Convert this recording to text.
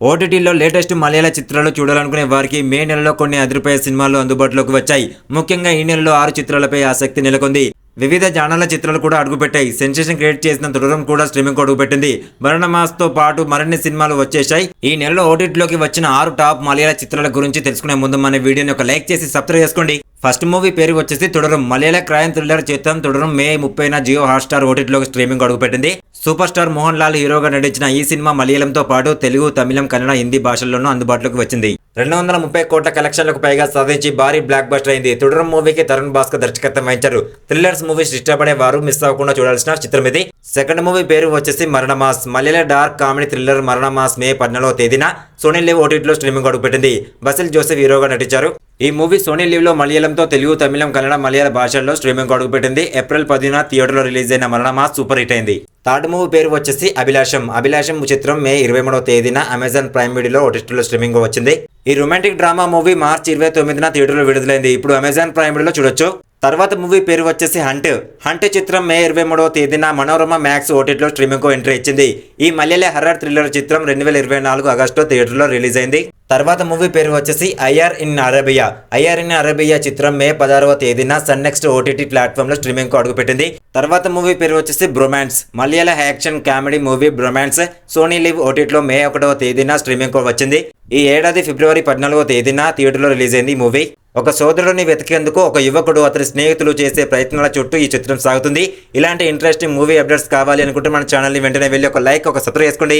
ఓటీటీలో లేటెస్ట్ మలయాళ చిత్రాలు చూడాలనుకునే వారికి మే నెలలో కొన్ని అదిరిపోయే సినిమాలు అందుబాటులోకి వచ్చాయి. ముఖ్యంగా ఈ నెలలో ఆరు చిత్రాలపై ఆసక్తి నెలకొంది. వివిధ జానాల చిత్రాలు కూడా అడుగుపెట్టాయి. సెన్సేషన్ క్రియేట్ చేసిన తుడరం కూడా స్ట్రీమింగ్ అడుగుపెట్టింది మరణ తో పాటు మరిన్ని సినిమాలు వచ్చేశాయి. ఈ నెలలో ఓటీటీలోకి వచ్చిన ఆరు టాప్ మలయాళ చిత్రాల గురించి తెలుసుకునే ముందు మన వీడియోని ఒక లైక్ చేసి సబ్స్క్రైబ్ చేసుకోండి. ఫస్ట్ మూవీ పేరు వచ్చేసి తుడరం. మలయాళ క్రైమ్ థ్రిల్లర్ చిత్రం తుడరం. మే ముప్పైన జియో హాట్స్టార్ ఓటీటీలోకి స్ట్రీమింగ్ అడుగుపెట్టింది. సూపర్ స్టార్ మోహన్ లాల్ హీరోగా నటించిన ఈ సినిమా మలయాళంతో పాటు తెలుగు తమిళం కన్నడ హిందీ భాషల్లోనూ అందుబాటులోకి వచ్చింది. రెండు వందల ముప్పై కోట్ల కలెక్షన్లకు పైగా సాధించి భారీ బ్లాక్ బస్టర్ అయింది. తుడరం మూవీకి తరుణ్ భాస్కర్ దర్శకత్వం వహించారు. థ్రిల్లర్స్ మూవీస్ ఇష్టపడే వారు మిస్ అవ్వకుండా చూడాల్సిన చిత్రం ఇది. సెకండ్ మూవీ పేరు వచ్చేసి మరణమాస్. మలయాళ dark comedy thriller Maranamass May పద్నాలుగో తేదీన సోనీ లివ్ ఓటీటీలో స్ట్రీమింగ్ అడుగుపెట్టింది. బసిల్ జోసెఫ్ హీరోగా నటించారు. ఈ మూవీ సోనీ లీవ్లో మలయాళంతో తెలుగు తమిళం కన్నడ మలయాళ భాషల్లో స్ట్రీమింగ్ అడుగుపెట్టింది. ఏప్రిల్ పదిన థియేటర్లో రిలీజ్ అయిన మరణమా సూపర్ హిట్ అయింది. థర్డ్ మూవీ పేరు వచ్చేసి అభిలాషం. అభిలాషం చిత్రం మే ఇరవై మూడవ తేదీన అమెజాన్ ప్రైమ్ వీడియోలో ఓటీటీలో స్ట్రీమింగ్ వచ్చింది. ఈ రొమాంటిక్ డ్రామా మూవీ మార్చి ఇరవై తొమ్మిదిన థియేటర్లో విడుదలైంది. ఇప్పుడు అమెజాన్ ప్రైమ్ వీడియోలో చూడొచ్చు. తర్వాత మూవీ పేరు వచ్చేసి హంట్. హంట్ చిత్రం మే ఇరవై మూడవ తేదీన మనోరమ మ్యాక్స్ ఓటీటీలో స్ట్రీమింగ్కు ఎంట్రీ ఇచ్చింది. ఈ మలయాళ హర్రర్ థ్రిల్లర్ చిత్రం రెండు వేల ఇరవై నాలుగు ఆగస్టులో థియేటర్లో రిలీజ్ అయింది. తర్వాత మూవీ పేరు వచ్చేసి I R in Arabia. I R in Arabia చిత్రం మే పదహారవ తేదీన సన్ నెక్స్ట్ ఓటీటీ ప్లాట్ఫామ్లో స్ట్రీమింగ్కు అడుగుపెట్టింది. తర్వాత మూవీ పేరు వచ్చేసి బ్రొమాన్స్. మలయాళ action comedy movie Bromance Sony Liv ఓటీటీలో మే ఒకటవ తేదీన స్ట్రీమింగ్కు వచ్చింది. ఈ ఏడాది ఫిబ్రవరి పద్నాలుగవ తేదీన థియేటర్లో రిలీజ్ అయింది ఈ మూవీ. ఒక సోదరుడిని వెతికేందుకు ఒక యువకుడు అతని స్నేహితులు చేసే ప్రయత్నాల చుట్టూ ఈ చిత్రం సాగుతుంది. ఇలాంటి ఇంట్రెస్టింగ్ మూవీ అప్డేట్స్ కావాలి అనుకుంటే మన ఛానల్ని వెంటనే వెళ్ళి ఒక లైక్ ఒక సబ్స్క్రైబ్ చేసుకోండి.